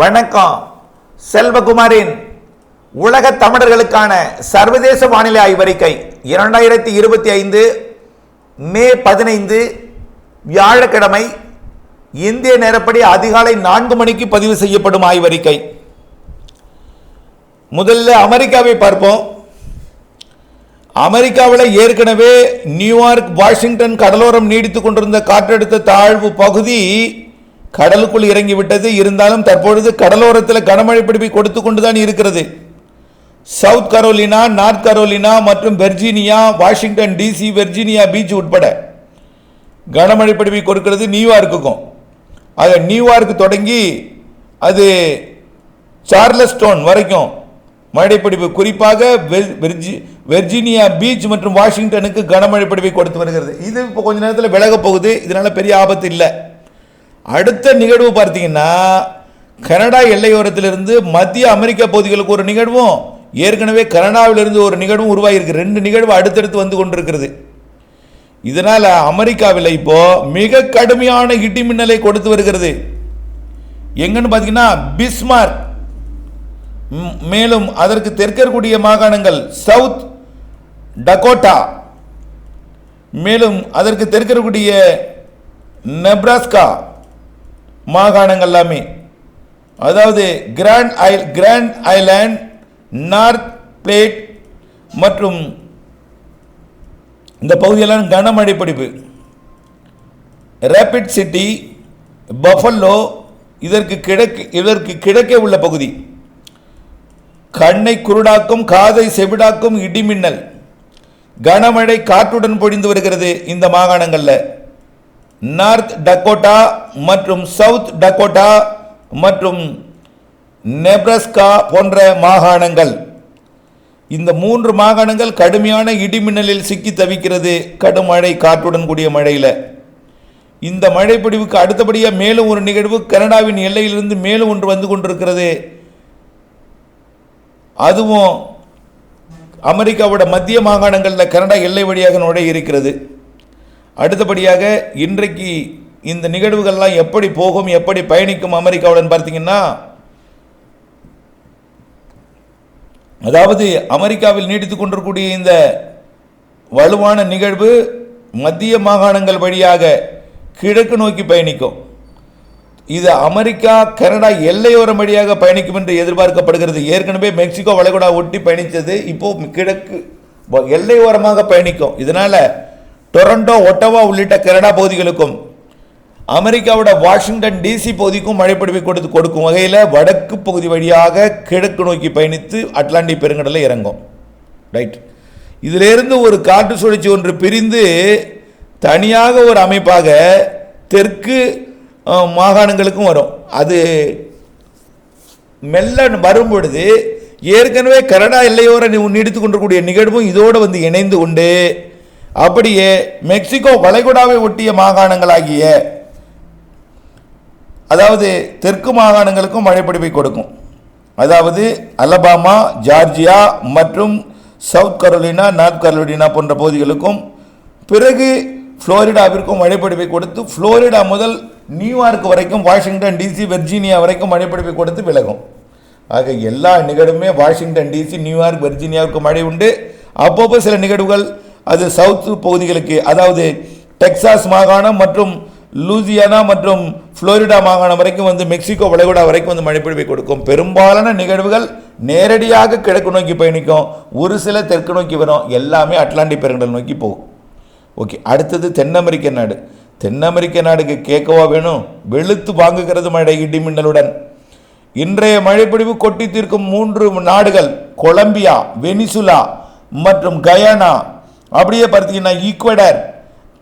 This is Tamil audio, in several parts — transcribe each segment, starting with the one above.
வணக்கம். செல்வகுமாரின் உலக தமிழர்களுக்கான சர்வதேச வானிலை ஆய்வறிக்கை இரண்டாயிரத்தி இருபத்தி ஐந்து மே பதினைந்து வியாழக்கிழமை இந்திய நேரப்படி அதிகாலை நான்கு மணிக்கு பதிவு செய்யப்படும் ஆய்வறிக்கை. முதல்ல அமெரிக்காவை பார்ப்போம். அமெரிக்காவில் ஏற்கனவே நியூயார்க் வாஷிங்டன் கடலோரம் நீடித்துக் கொண்டிருந்த காற்றழுத்த தாழ்வு பகுதி கடலுக்குள் இறங்கிவிட்டது இருந்தாலும் தற்பொழுது கடலோரத்தில் கனமழை பிடிப்பை கொடுத்து கொண்டுதான் இருக்கிறது. சவுத் கரோலினா நார்த் கரோலினா மற்றும் Virginia Washington DC Virginia Beach உட்பட கனமழை பிடிப்பை கொடுக்கிறது நியூயார்க்குக்கும். அது நியூயார்க் தொடங்கி அது சார்லஸ்டோன் வரைக்கும் மழைப்பிடிப்பு குறிப்பாக வெர்ஜி- வெர்ஜீனியா பீச் மற்றும் வாஷிங்டனுக்கு கனமழை பிடிப்பை கொடுத்து வருகிறது. இது இப்போ கொஞ்ச நேரத்தில் விலகப் போகுது. இதனால் பெரிய ஆபத்து இல்லை. அடுத்த நிகழ்வு பார்த்தீங்கன்னா கனடா எல்லையோரத்திலிருந்து மத்திய அமெரிக்க பகுதிகளுக்கு ஒரு நிகழ்வும் ஏற்கனவே கனடாவிலிருந்து ஒரு நிகழ்வும் உருவாகியிருக்கு. ரெண்டு நிகழ்வு அடுத்தடுத்து வந்து கொண்டிருக்கிறது. இதனால் அமெரிக்காவில் இப்போ மிக கடுமையான இடி மின்னலை கொடுத்து வருகிறது. எங்கன்னு பார்த்தீங்கன்னா பிஸ்மார்க். மேலும் அதற்கு தெற்கக்கூடிய மாகாணங்கள் சவுத் டகோட்டா. மேலும் அதற்கு தெற்கக்கூடிய நெப்ராஸ்கா. மாகாணங்கள் எல்லாமே அதாவது கிராண்ட் ஐ கிராண்ட் ஐலாண்ட் நார்த் பிளேட் மற்றும் இந்த பகுதியெல்லாம் கனமழை பிடிப்பு ரேபிட் சிட்டி பஃபல்லோ இதற்கு கிழக்கு இதற்கு கிழக்கே உள்ள பகுதி. கண்ணை குருடாக்கும் காதை செவிடாக்கும் இடிமின்னல். கனமழை காற்றுடன் பொழிந்து வருகிறது இந்த மாகாணங்களில். நார்த் டக்கோட்டா மற்றும் சவுத் டக்கோட்டா மற்றும் நெப்ரஸ்கா போன்ற மாகாணங்கள். இந்த மூன்று மாகாணங்கள் கடுமையான இடிமின்னலில் சிக்கி தவிக்கிறது கடும் மழை காற்றுடன் கூடிய மழையில். இந்த மழைப்பிடிவுக்கு அடுத்தபடியாக மேலும் ஒரு நிகழ்வு கனடாவின் எல்லையிலிருந்து மேலும் ஒன்று வந்து கொண்டிருக்கிறது. அதுவும் அமெரிக்காவோட மத்திய மாகாணங்களில் கனடா எல்லை வழியாக நுழைய இருக்கிறது. அடுத்தபடியாக இன்றைக்கு இந்த நிகழ்வுகள்லாம் எப்படி போகும் எப்படி பயணிக்கும் அமெரிக்காவுடன் பார்த்தீங்கன்னா அதாவது அமெரிக்காவில் நீடித்துக் கொண்டிருக்கக்கூடிய இந்த வலுவான நிகழ்வு மத்திய மாகாணங்கள் வழியாக கிழக்கு நோக்கி பயணிக்கும். இது அமெரிக்கா கனடா எல்லையோரம் வழியாக பயணிக்கும் என்று எதிர்பார்க்கப்படுகிறது. ஏற்கனவே மெக்சிகோ வளைகுடா ஒட்டி பயணித்தது இப்போ கிழக்கு வ- எல்லையோரமாக பயணிக்கும். இதனால் டொரண்டோ ஒட்டவா உள்ளிட்ட கனடா பகுதிகளுக்கும் அமெரிக்காவோட வாஷிங்டன் டிசி பகுதிக்கும் மழைப்பிடிவை கொடுத்து கொடுக்கும் வகையில் வடக்கு பகுதி வழியாக கிழக்கு நோக்கி பயணித்து அட்லாண்டிக் பெருங்கடலில் இறங்கும். ரைட் இதிலிருந்து ஒரு காற்று சுழற்சி ஒன்று பிரிந்து தனியாக ஒரு அமைப்பாக தெற்கு மாகாணங்களுக்கும் வரும். அது மெல்ல வரும் பொழுது ஏற்கனவே கனடா எல்லையோர நீ- நீடித்துக் கொண்டிருக்கூடிய நிகழ்வும் இதோடு வந்து இணைந்து கொண்டு அப்படியே மெக்சிகோ வளைகுடாவை ஒட்டிய மாகாணங்களாகிய அதாவது தெற்கு மாகாணங்களுக்கும் மழைப்பிடிப்பை கொடுக்கும். அதாவது அலபாமா ஜார்ஜியா மற்றும் சவுத் கரோலினா நார்த் கரோலினா போன்ற பகுதிகளுக்கும் பிறகு ஃப்ளோரிடாவிற்கும் மழைப்பிடிப்பை கொடுத்து ஃப்ளோரிடா முதல் நியூயார்க் வரைக்கும் வாஷிங்டன் டிசி வெர்ஜீனியா வரைக்கும் மழைப்பிடிப்பை கொடுத்து விலகும். ஆக எல்லா நிகழ்வுமே வாஷிங்டன் டிசி நியூயார்க் வெர்ஜீனியாவுக்கு மழை உண்டு. அப்பப்போ சில நிகழ்வுகள் அது சவுத் பகுதிகளுக்கு அதாவது டெக்சாஸ் மாகாணம் மற்றும் லூசியானா மற்றும் புளோரிடா மாகாணம் வரைக்கும் வந்து மெக்சிகோ வளைகுடா வரைக்கும் வந்து மழைப்பொழிவை கொடுக்கும். பெரும்பாலான நிகழ்வுகள் நேரடியாக கிழக்கு நோக்கி பயணிக்கும் ஒரு சில தெற்கு நோக்கி வரும். எல்லாமே அட்லாண்டிக் பெருங்கடல் நோக்கி போகும். ஓகே அடுத்தது தென் அமெரிக்க நாடு. தென் அமெரிக்க நாடுக்கு கேட்கவா வேணும்? வெளுத்து வாங்குகிறது மழை இடிமின்னலுடன் இன்றைய மழைப்பொழிவு கொட்டி தீர்க்கும் மூன்று நாடுகள் கொலம்பியா வெனிசுலா மற்றும் கயானா. அப்படியே பார்த்தீங்கன்னா ஈக்குவடர்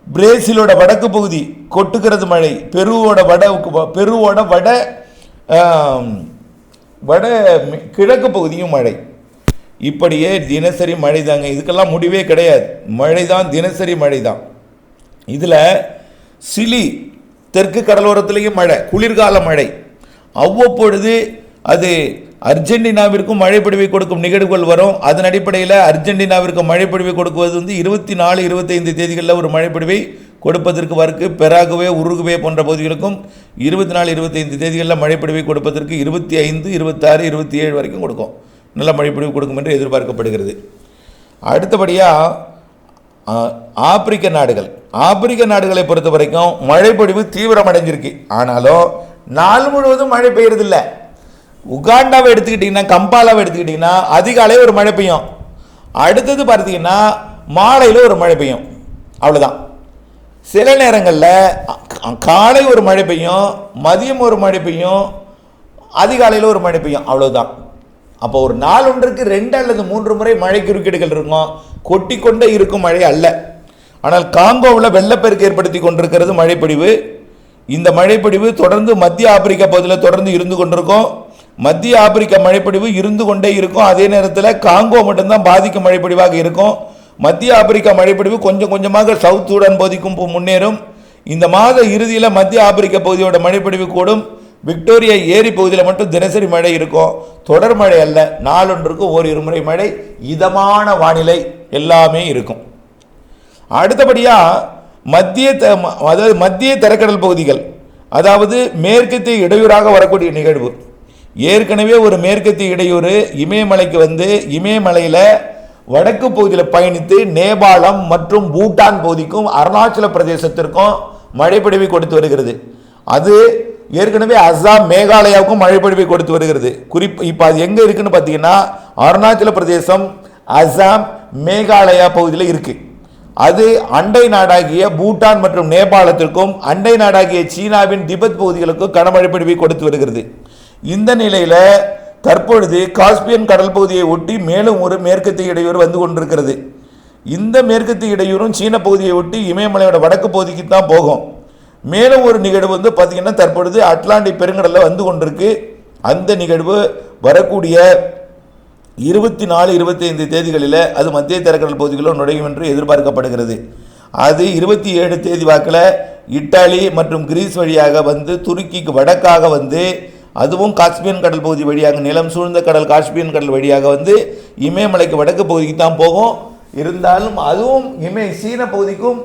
பிரேசிலோட வடக்கு பகுதி கொட்டுக்கிறது மழை பெருவோட வட பெருவோட வட வட கிழக்கு பகுதியும் மழை. இப்படியே தினசரி மழை தாங்க. இதுக்கெல்லாம் முடிவே கிடையாது. மழை தான் தினசரி மழை தான் இதில் சிலி தெற்கு கடலோரத்துலேயும் மழை குளிர்கால மழை. அவ்வப்பொழுது அது அர்ஜென்டினாவிற்கும் மழைப்பொழிவை கொடுக்கும் நிகழ்வுகள் வரும். அதன் அடிப்படையில் அர்ஜென்டினாவிற்கு மழைப்பொழிவை கொடுக்குவது வந்து இருபத்தி நாலு இருபத்தைந்து தேதிகளில் ஒரு மழைப்பொழிவை கொடுப்பதற்கு வருக்கு பெராகுவே உருகுவே போன்ற பகுதிகளுக்கும் இருபத்தி நாலு இருபத்தைந்து தேதிகளில் மழைப்பொழிவை கொடுப்பதற்கு இருபத்தி ஐந்து இருபத்தாறு இருபத்தி ஏழு வரைக்கும் கொடுக்கும். நல்ல மழைப்பொழிவு கொடுக்கும் என்று எதிர்பார்க்கப்படுகிறது. அடுத்தபடியாக ஆப்பிரிக்க நாடுகள். ஆப்பிரிக்க நாடுகளை பொறுத்த வரைக்கும் மழைப்பொழிவு தீவிரமடைஞ்சிருக்கு. ஆனாலும் நாள் முழுவதும் மழை பெய்யறதில்லை. உகாண்டாவை எடுத்துக்கிட்டிங்கன்னா கம்பாலாவை எடுத்துக்கிட்டிங்கன்னா அதிகாலை ஒரு மழை பெய்யும். அடுத்தது பார்த்தீங்கன்னா மாலையில் ஒரு மழை பெய்யும். அவ்வளோதான் சில நேரங்களில் காலை ஒரு மழை பெய்யும் மதியம் ஒரு மழை பெய்யும் அதிகாலையில் ஒரு மழை பெய்யும். அவ்வளோதான் அப்போ ஒரு நாள் ஒன்றுக்கு ரெண்டு அல்லது மூன்று முறை மழை குறுக்கீடுகள் இருக்கும். கொட்டி கொண்டே இருக்கும் மழை அல்ல. ஆனால் காங்கோவில் வெள்ளப்பெருக்கு ஏற்படுத்தி கொண்டிருக்கிறது மழைப்பொழிவு. இந்த மழைப்பொழிவு தொடர்ந்து மத்திய ஆப்பிரிக்கா பகுதியில் தொடர்ந்து இருந்து கொண்டிருக்கும். மத்திய ஆப்பிரிக்கா மழைப்பொழிவு இருந்து கொண்டே இருக்கும். அதே நேரத்தில் காங்கோ மட்டும்தான் பாதிக்கும் மழைப்பொழிவாக இருக்கும். மத்திய ஆப்பிரிக்கா மழைப்பொழிவு கொஞ்சம் கொஞ்சமாக சவுத் சூடான் பகுதிக்கும் முன்னேறும். இந்த மாத இறுதியில் மத்திய ஆப்பிரிக்க பகுதியோட மழைப்பொழிவு கூடும். விக்டோரியா ஏரி பகுதியில் மட்டும் தினசரி மழை இருக்கும். தொடர் மழை அல்ல நாளொன்றுக்கு ஒரு முறை மழை. இதமான வானிலை எல்லாமே இருக்கும். அடுத்தபடியாக மத்திய த- ம- அதாவது மத்திய தரைக்கடல் பகுதிகள் அதாவது மேற்கத்திய இடையூறாக வரக்கூடிய நிகழ்வு. ஏற்கனவே ஒரு மேற்கத்திய இடையூறு இமயமலைக்கு வந்து இமயமலையில் வடக்கு பகுதியில் பயணித்து நேபாளம் மற்றும் பூட்டான் பகுதிக்கும் அருணாச்சல பிரதேசத்திற்கும் மழைப்பொழிவை கொடுத்து வருகிறது. அது ஏற்கனவே அஸ்ஸாம் மேகாலயாவுக்கும் மழைப்பொழிவை கொடுத்து வருகிறது. குறிப்பு இப்போ அது எங்கே இருக்குன்னு பார்த்தீங்கன்னா அருணாச்சல பிரதேசம் அஸ்ஸாம் மேகாலயா பகுதியில் இருக்குது அது அண்டை நாடாகிய பூட்டான் மற்றும் நேபாளத்திற்கும் அண்டை நாடாகிய சீனாவின் திபெத் பகுதிகளுக்கும் கனமழை பொழிவை கொடுத்து வருகிறது. இந்த நிலையில் தற்பொழுது காஸ்பியன் கடல் பகுதியை ஒட்டி மேலும் ஒரு மேற்கத்திய இடையூறு வந்து கொண்டிருக்கிறது. இந்த மேற்கத்திய இடையூறும் சீன பகுதியை ஒட்டி இமயமலையோட வடக்கு பகுதிக்கு தான் போகும். மேலும் ஒரு நிகழ்வு வந்து பார்த்திங்கன்னா தற்பொழுது அட்லாண்டிக் பெருங்கடலில் வந்து கொண்டிருக்கு. அந்த நிகழ்வு வரக்கூடிய இருபத்தி நாலு இருபத்தி ஐந்து தேதிகளில் அது மத்திய தரக்கடல் பகுதிகளில் நுழையும் என்று எதிர்பார்க்கப்படுகிறது. அது இருபத்தி ஏழு தேதி வாக்கில் இட்டாலி மற்றும் கிரீஸ் வழியாக வந்து துருக்கிக்கு வடக்காக வந்து அதுவும் காஸ்பியன் கடல் பகுதி வழியாக நிலம் சூழ்ந்த கடல் காஸ்பியன் கடல் வழியாக வந்து இமயமலைக்கு வடக்கு பகுதிக்கு தான் போகும். இருந்தாலும் அதுவும் இமய சீன பகுதிக்கும்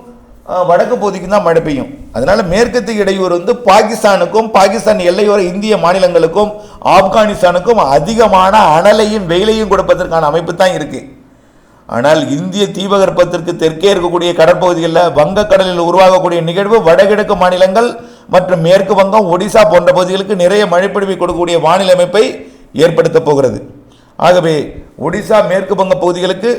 வடக்கு பகுதிக்கும் தான் மழை பெய்யும். அதனால் மேற்கத்து இடையூறு வந்து பாகிஸ்தானுக்கும் பாகிஸ்தான் எல்லையோர இந்திய மாநிலங்களுக்கும் ஆப்கானிஸ்தானுக்கும் அதிகமான அனலையும் வெயிலையும் கொடுப்பதற்கான அமைப்பு தான் இருக்குது ஆனால் இந்திய தீபகற்பத்திற்கு தெற்கே இருக்கக்கூடிய கடற்பகுதிகளில் வங்கக்கடலில் உருவாகக்கூடிய நிகழ்வு வடகிழக்கு மாநிலங்கள் மற்றும் மேற்கு வங்கம் ஒடிசா போன்ற பகுதிகளுக்கு நிறைய மழைப்பொழிவை கொடுக்கக்கூடிய வானிலை அமைப்பை ஏற்படுத்தப் போகிறது. ஆகவே ஒடிசா மேற்கு வங்க பகுதிகளுக்கு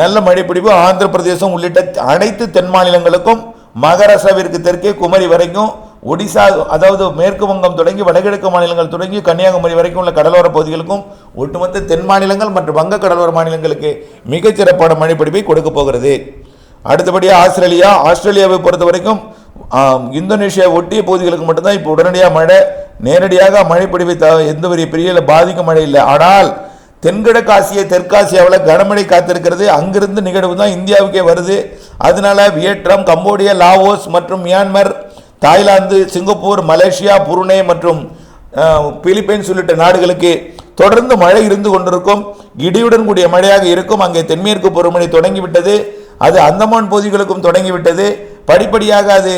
நல்ல மழைப்பிடிவு ஆந்திர பிரதேசம் உள்ளிட்ட அனைத்து தென் மாநிலங்களுக்கும் மகாராஷ்டிராவிற்கு தெற்கே குமரி வரைக்கும் ஒடிசா அதாவது மேற்கு வங்கம் தொடங்கி வடகிழக்கு மாநிலங்கள் தொடங்கி கன்னியாகுமரி வரைக்கும் உள்ள கடலோர பகுதிகளுக்கும் ஒட்டுமொத்த தென் மாநிலங்கள் மற்றும் வங்க கடலோர மாநிலங்களுக்கு மிகச்சிறப்பான மழைப்பிடிப்பை கொடுக்க போகிறது. அடுத்தபடியாக ஆஸ்திரேலியா. ஆஸ்திரேலியாவை பொறுத்த வரைக்கும் இந்தோனேஷியா ஒட்டிய பகுதிகளுக்கு மட்டும்தான் இப்போ உடனடியாக மழை நேரடியாக மழைப்பிடிவை த எந்த ஒரு பெரிய பாதிக்கும் மழை இல்லை. ஆனால் தென்கிழக்கு ஆசிய தெற்காசியாவில் கனமழை காத்திருக்கிறது. அங்கிருந்து நிகழ்வு தான் இந்தியாவுக்கே வருது. அதனால வியட்நாம் கம்போடியா லாவோஸ் மற்றும் Myanmar Thailand Singapore Malaysia Brunei மற்றும் பிலிப்பைன்ஸ் உள்ளிட்ட நாடுகளுக்கு தொடர்ந்து மழை இருந்து கொண்டிருக்கும். இடியுடன் கூடிய மழையாக இருக்கும். அங்கே தென்மேற்கு பருவமழை தொடங்கிவிட்டது. அது அந்தமான் பகுதிகளுக்கும் தொடங்கிவிட்டது. படிப்படியாக அது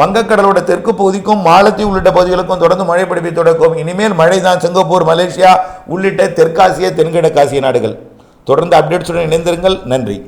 வங்கக்கடலோட தெற்கு பகுதிக்கும் மாலத்தீவு உள்ளிட்ட பகுதிகளுக்கும் தொடர்ந்து மழை பிடிப்பை தொடக்கும். இனிமேல் மழை தான் சிங்கப்பூர் மலேசியா உள்ளிட்ட தெற்காசிய தென்கிழக்காசிய நாடுகள். தொடர்ந்து அப்டேட்ஸுடன் இணைந்திருங்கள். நன்றி.